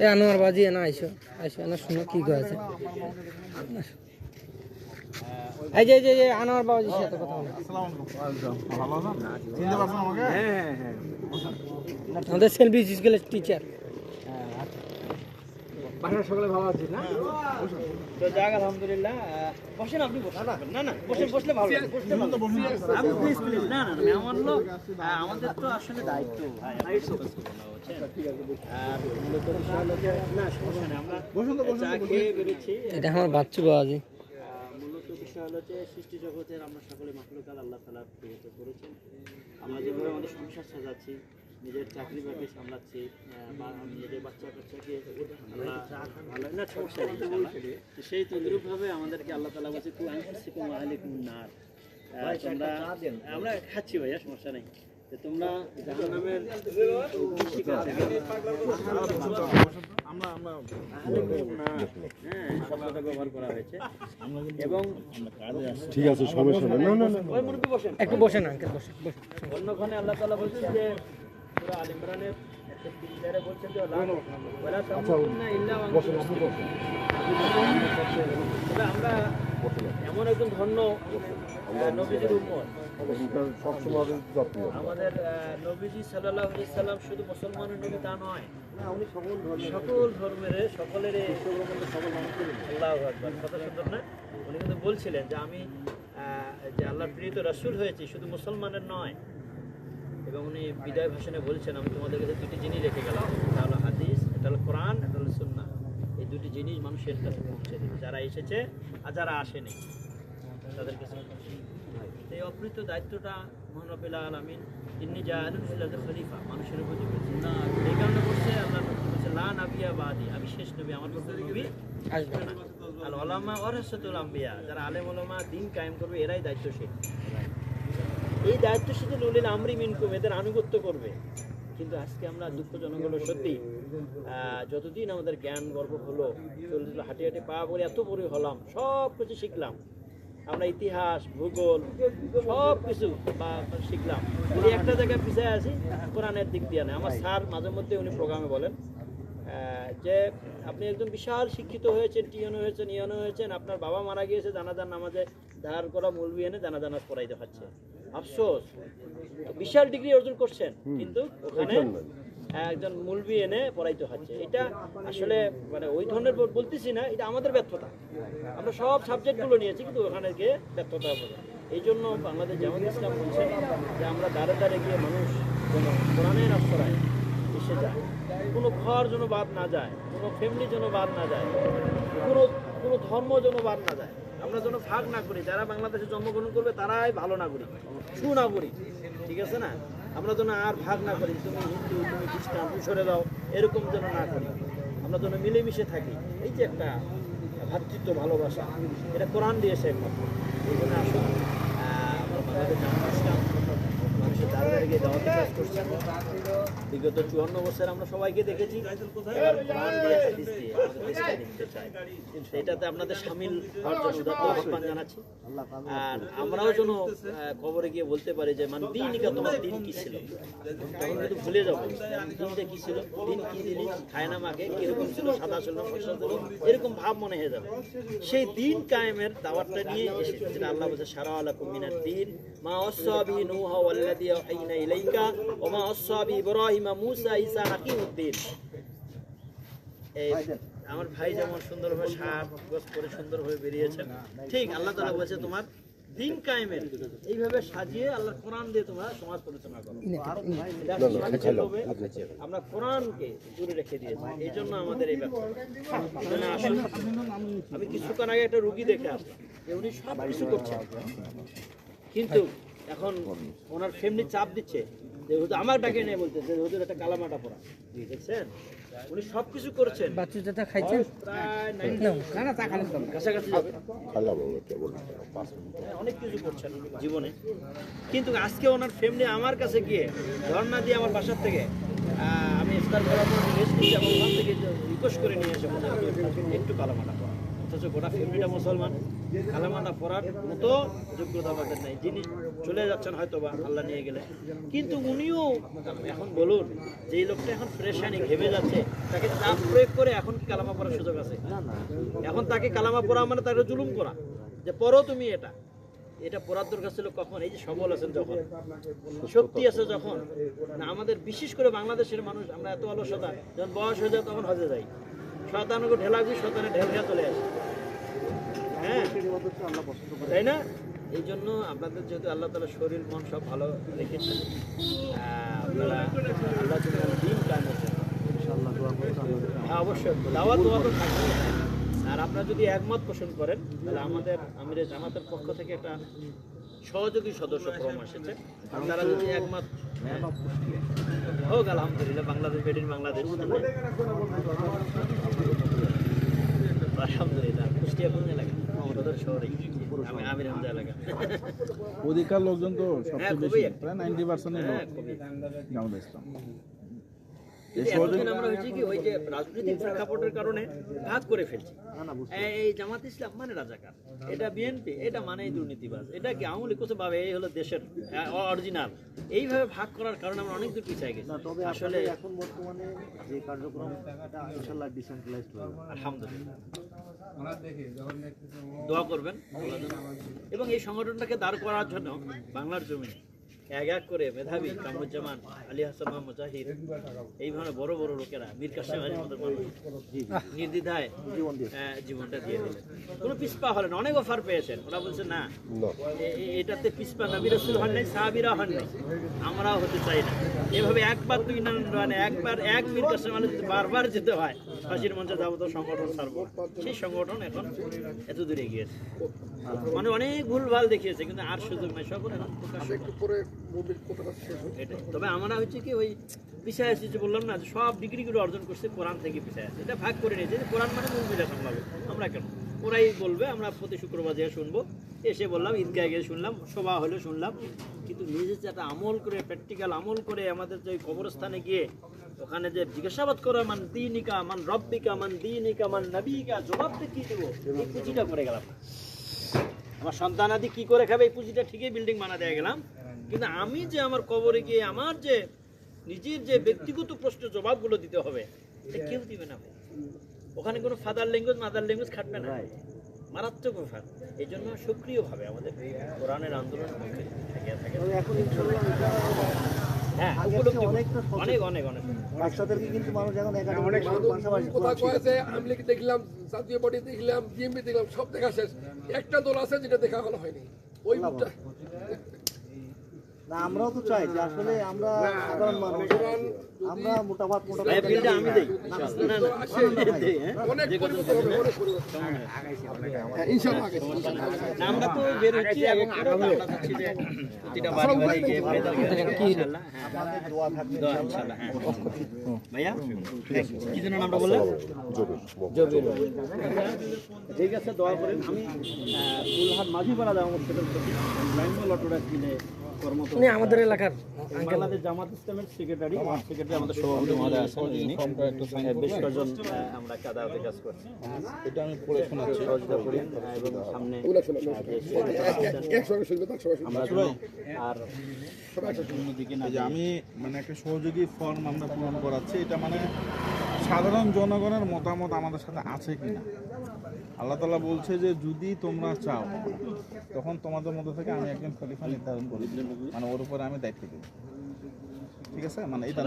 এ আনোয়ার বাজি না আইসো আইসো না শুনো কি কয়েছে এই যে যে আনোয়ার বাবাজির সাথে কথা বলো। ভালো আছেন? চিনতে পারছেন আমাকে? হ্যাঁ হ্যাঁ আমাদের সেলফি স্কুলের টিচার বাসার সকলে ভালো আছে না? তো যাক আলহামদুলিল্লাহ। বসেন আপনি বসেন না না বসেন বসলে ভালো বসলে ভালো। আপনি প্লিজ প্লিজ না না হলো আমাদের তো আসলে দায়িত্ব ভাই এটা আমার বাচ্চু বাবাজি। বিষয় হলো যে সৃষ্টি জগতের আমরা সকলে মাখলুকাল আল্লাহ তালা প্রেরিত করেছেন। আমরা যেভাবে আমাদের সংসার সাজাচ্ছি নিজের চাকরি বাকরি সামলাচ্ছি বা নিজের বাচ্চা কাচ্চাকে আল্লাহ ভালো না সমস্যা নেই সেই তদ্রুপভাবে আমাদেরকে আল্লাহ তালা বলছে কু আনফুসিকুম ওয়া আহলিকুম নার। তোমরা আমরা খাচ্ছি ভাইয়া সমস্যা নেই। তোমরা জাহান্নামের থেকে আমরা আমরা হ্যাঁ ব্যবহার করা হয়েছে। এবং ঠিক আছে সমস্যা নেই না না একটু বসেন আঙ্কেল বসেন অন্যখানে আল্লাহ তাআলা বলছেন যে সূরা আল ইমরানের বলছেন যে ওয়ালা তামুতুন্না ইল্লা ওয়া আনতুম আমরা এমন একজন ধন্য নবীজির উম্মত। সবসময় যত্ন আমাদের নবীজি সাল্লাল্লাহু সাল্লাম শুধু মুসলমানের নবী তা নয় সকল ধর্মের সকলের আল্লাহু আকবার। কথা সুন্দর না? উনি কিন্তু বলছিলেন যে আমি যে আল্লাহ প্রিয় রাসূল হয়েছি শুধু মুসলমানের নয়। এবং উনি বিদায় ভাষণে বলছেন আমি তোমাদের কাছে দুটি জিনিস রেখে গেলাম। এটা হলো হাদিস এটা হলো কোরআন এটা হলো সুন্নাহ। এই দুটি জিনিস মানুষের কাছে পৌঁছে দেবে। যারা এসেছে আর যারা আসেনি। তাদের কাছে এই অপৃত দায়িত্বটা মহানবিল আলমিন জাহালুল ফিলাদের খলিফা মানুষের উপর না। এই কারণে বলছে আল্লাহ বলছে লা নাবিয়া বাদি আমি শেষ নবী আমার কোনো নবী আসবে না। আল ওলামা আম্বিয়া যারা আলেম ওলামা দিন কায়েম করবে এরাই দায়িত্বশীল। এই দায়িত্বশীল আমরি মিনকুম এদের আনুগত্য করবে। কিন্তু আজকে আমরা দুঃখজনক হলো সত্যি আহ, যতদিন আমাদের জ্ঞান গর্ব হলো হাঁটি হাঁটি পা বলে এত বড় হলাম সব কিছু শিখলাম। আমরা ইতিহাস ভূগোল সব কিছু বা শিখলাম। যদি একটা জায়গায় পিছিয়ে আছি কোরআনের দিক দিয়ে নেই। আমার স্যার মাঝে মধ্যে উনি প্রোগ্রামে বলেন যে আপনি একজন বিশাল শিক্ষিত হয়েছেন টিয়নো হয়েছেন ইয়নো হয়েছেন আপনার বাবা মারা গিয়েছে জানাজান নামাজে ধার করা মৌলবি এনে জানা জানা পড়াইতে হচ্ছে। আফসোস। বিশাল ডিগ্রি অর্জন করছেন কিন্তু ওখানে একজন মুলবি এনে পড়াইতে হচ্ছে। এটা আসলে মানে ওই ধরনের বলতেছি না, এটা আমাদের ব্যর্থতা। আমরা সব সাবজেক্টগুলো নিয়েছি, কিন্তু ওখানে গিয়ে ব্যর্থতা হবে। এই জন্য বাংলাদেশ জামাত ইসলাম বলছে যে আমরা দাঁড়ে দাঁড়ে গিয়ে মানুষ যেন কোরআনের আশ্রয় এসে যায়। কোনো ঘর যেন বাদ না যায়, কোনো ফ্যামিলি যেন বাদ না যায়, কোনো কোনো ধর্ম যেন বাদ না যায়। আমরা যেন ভাগ না করি, যারা বাংলাদেশে জন্মগ্রহণ করবে তারাই ভালো নাগরিক, সুনাগরিক, ঠিক আছে না? আমরা যেন আর ভাগ না করি, তুমি হিন্দু, তুমি খ্রিস্টান তুমি সরে দাও এরকম যেন না করি। আমরা যেন মিলেমিশে থাকি। এই যে একটা ভাতৃত্ব ভালোবাসা, এটা কোরআন দিয়েছে একমাত্র। এই জন্য আসুন আমরা বাংলাদেশ বিগত চুয়ান্ন বছর আমরা সবাইকে দেখেছি সেটাতে আপনাদের সামিল হওয়ার জন্য আহ্বান জানাচ্ছি আর আমরাও যেন খবরে গিয়ে বলতে পারি যে মানে দিনইকা তোমার দিন কি ছিল তখন কিন্তু ভুলে যাব দিনটা কি ছিল দিন কি জিনিস খায় না মাকে কীরকম ছিল সাদা ছিল এরকম ভাব মনে হয়ে যাবে সেই দিন কায়েমের দাওয়াতটা নিয়ে আল্লাহ বলছে সারা আলাকুম মিনাদ দিন। মা অসাবি নূহা ওয়াল্লাযী আইনা ইলাইকা ওয়া মা অসাবি ইব্রাহিমা মুসা ঈসা হাকিমউদ্দিন এই আমার ভাই যেমন সুন্দরভাবে সাপ গোস করে সুন্দরভাবে বেরিয়েছে। ঠিক আল্লাহ তাআলা বলেছে তোমার দিন কায়েমের। এইভাবে সাজিয়ে আল্লাহ কোরআন দিয়ে তোমরা সমাজ পরিচালনা করো। আমরা কোরআনকে দূরে রেখে দিয়েছি। এই জন্য আমাদের এই ব্যাপার। আমি কিছুক্ষণ আগে একটা রুগী দেখে আসলাম। যে উনি সব কিছু করছেন। কিন্তু এখন ওনার ফ্যামিলি চাপ দিচ্ছে যে হুজুর আমার ডাকে নিয়ে বলতেছে যে হুজুর একটা কালামাটা পড়া দেখছেন? উনি সব কিছু করছেন। বাচ্চু চাচা খাইছেন? প্রায় 90 না না তা কাছাকাছি যাবে। আমরা কেবল পাঁচ মিনিট। হ্যাঁ, অনেক কিছু করছেন জীবনে। কিন্তু আজকে ওনার ফ্যামিলি আমার কাছে গিয়ে ধর্ণা দিয়ে আমার বাসার থেকে আমি ইফতার করার পর রেস্ট নিচ্ছি এবং ওখান থেকে রিকোয়েস্ট করে নিয়ে এসে একটু কালামাটা পড়া অথচ গোটা ফ্যামিলিটা মুসলমান। কালামাটা পড়ার মতো যোগ্যতা আমাদের নেই। যিনি চলে যাচ্ছেন হয়তো বা আল্লাহ নিয়ে গেলে। কিন্তু উনিও এখন বলুন যে লোকটা এখন ফ্রেশানি ঘেমে যাচ্ছে, তাকে চাপ প্রয়োগ করে এখন কালামা পড়ার সুযোগ আছে? এখন তাকে কালামা পড়া মানে তাকে জুলুম করা। যে পড়ো তুমি এটা। এটা পড়ার দরকার ছিল কখন? এই যে সবল আছেন যখন। শক্তি আছে যখন। আমাদের বিশেষ করে বাংলাদেশের মানুষ, আমরা এত অলসতা, যখন বয়স হয়ে যায় তখন হজে যাই। শতানুকে ঢেলা গুই শতানে ঢেল খেয়ে চলে আসে। হ্যাঁ তাই না? এই জন্য আপনাদের যেহেতু আল্লাহ তালা শরীর মন সব ভালো রেখেছেন আপনারা আল্লাহ দিন হ্যাঁ অবশ্যই। দাওয়াত দোয়া তো থাকবে। আর আপনারা যদি একমত পোষণ করেন তাহলে আমাদের আমিরের জামাতের পক্ষ থেকে একটা সহযোগী সদস্য ফর্ম এসেছে। আপনারা যদি একমত হ্যাঁ, হোক আলহামদুলিল্লাহ বাংলাদেশ মেড ইন বাংলাদেশ আলহামদুলিল্লাহ কুষ্টিয়া কোন এলাকা অধিকার লোকজন তো হ্যাঁ, সবচেয়ে বেশি প্রায় নাইনটি হ্যাঁ জামাত ইসলাম আমরা হয়েছে কি ওই যে রাজনৈতিক প্রেক্ষাপটের কারণে ভাগ করে ফেলছি। এই- এই জামাত ইসলাম মানে রাজাকার। এটা বিএনপি এটা মানে দুর্নীতিবাজ। এটা কি আওয়ামী লীগ ভাবে এই হলো দেশের অরিজিনাল এইভাবে ভাগ করার কারণে আমরা অনেক দূর পিছিয়ে গেছি। তবে আসলে আসলে এখন বর্তমানে যে কার্যক্রম ইনশাল্লাহ ডিসেন্ট্রালাইজড আলহামদুলিল্লাহ। দোয়া করবেন। এবং এই সংগঠনটাকে দাঁড় করার জন্য বাংলার জমিনে এক এক করে মেধাবী কামরুজ্জামান আলী হাসান মোহাম্মদ মুজাহিদ এইভাবে বড় বড় লোকেরা মীর কাসেম আলীর মতো মানুষ নির্দ্বিধায় জীবনটা দিয়ে দিলেন। কোনো পিসপা হলেন অনেক অফার পেয়েছেন। ওরা বলছে না না। এটাতে পিসপা নবী রসুল হন নাই সাহাবিরা হন নাই। আমরাও হতে চাই না। এভাবে একবার দুই না মানে একবার এক মীর কাসেম আলী বারবার যেতে হয়। ফাঁসির মঞ্চে যাব তো সংগঠন ছাড়বো সেই সংগঠন এখন এত দূরে গিয়েছে মানে অনেক ভুলভাল দেখিয়েছে কিন্তু আর সুযোগ নাই সকলে এখন তবে আমরা হচ্ছে কি ওই পিছায় আসছি যে বললাম না সব ডিগ্রিগুলো অর্জন করছে কোরআন থেকে পিছায় আছে। এটা ভাগ করে নিয়েছে যে কোরআন মানে মুরগিটা সামলাবে আমরা কেন? ওরাই বলবে আমরা প্রতি শুক্রবার যেয়ে শুনব। এসে বললাম ঈদগায় গিয়ে শুনলাম সভা হলো শুনলাম। নিজে যে একটা আমল করে প্র্যাকটিক্যাল আমল করে আমাদের যে কবরস্থানে গিয়ে ওখানে যে জিজ্ঞাসাবাদ করা মান দিনিকা মান রব্বিকা মান দিনিকা মান নবিকা জবাব দিয়ে কি দেবো? এই পুঁজিটা করে গেলাম। আমার সন্তান আদি কি করে খাবে এই পুঁজিটা? ঠিকই বিল্ডিং বানা দিয়ে গেলাম। কিন্তু আমি যে আমার কবরে গিয়ে আমার যে নিজের যে ব্যক্তিগত প্রশ্নের জবাবগুলো দিতে হবে এটা কেউ দিবে না ওখানে কোনো ফাদার ল্যাঙ্গুয়েজ মাদার ল্যাঙ্গুয়েজ খাটবে না। মারাত্মক ব্যাপার। এই জন্য সক্রিয়ভাবে আমাদের কোরআনের আন্দোলন হ্যাঁ লিখে দেখলাম জাতীয় পার্টি দেখলাম দেখলাম সব দেখা শেষ। একটা দল আছে যেটা দেখা হলো হয়নি। ওই মুখটা না আমরাও তো চাই যে আসলে আমরা সাধারণ মানুষ। আমরা না, আমরা তো বের হচ্ছি আগে করে তো আমরা চাচ্ছি যে প্রতিটা বাড়ি বাড়ি গিয়ে ভাইদেরকে ইনশাআল্লাহ। আমাদের দোয়া থাকবে ইনশাআল্লাহ। ভাইয়া? কি যেন নামটা বললেন? জবির ঠিক আছে দোয়া করেন। আমি ফুলহাট মাঝিপাড়া কিনে উনি আমাদের এলাকার বাংলাদেশ জামাত ইসলামের সেক্রেটারি সেক্রেটারি আমাদের সভাপতি মহোদয় আছেন। যিনি বেশ কজন আমরা কাদাতে কাজ করছি। এটা আমি পড়ে শোনাচ্ছি। সহযোগিতা করি। আহ, এবং সামনে ওগুলো শোনো, আহ, যে secretary আছেন, একসঙ্গে শুনবে তার সবাই শুনবে। আমরা যেন আর না যে আমি মানে একটা সহযোগী ফর্ম আমরা পূরণ করাচ্ছি। এটা মানে সাধারণ জনগণের মতামত আমাদের সাথে আছে কিনা? আল্লাহ তালা বলছে যে, যদি তোমরা চাও, তখন তোমাদের মধ্যে থেকে আমি একজন খলিফা নির্ধারণ করি। মানে ওর উপরে আমি দায়িত্ব দিই। ঠিক আছে? মানে এটা